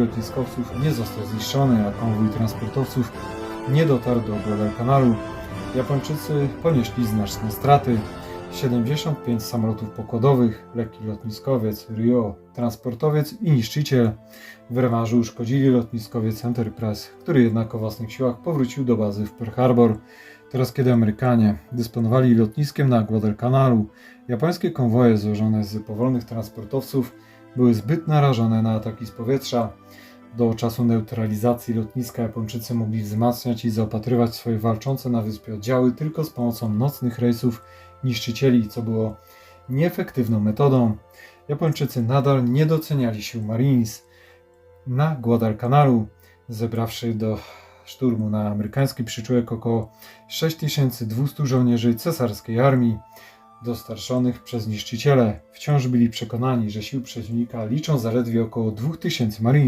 lotniskowców nie został zniszczony, a konwój transportowców nie dotarł do Guadalcanalu. Japończycy ponieśli znaczne straty. 75 samolotów pokładowych, lekki lotniskowiec Rio, transportowiec i niszczyciel. W rewanżu uszkodzili lotniskowiec Enterprise, który jednak o własnych siłach powrócił do bazy w Pearl Harbor. Teraz, kiedy Amerykanie dysponowali lotniskiem na Guadalcanalu, japońskie konwoje złożone z powolnych transportowców były zbyt narażone na ataki z powietrza. Do czasu neutralizacji lotniska Japończycy mogli wzmacniać i zaopatrywać swoje walczące na wyspie oddziały tylko z pomocą nocnych rejsów niszczycieli, co było nieefektywną metodą. Japończycy nadal nie doceniali sił Marines. Na Guadalcanalu, zebrawszy do szturmu na amerykański przyczółek około 6200 żołnierzy cesarskiej armii, dostarczonych przez niszczyciele, wciąż byli przekonani, że sił przeciwnika liczą zaledwie około 2000 Marines.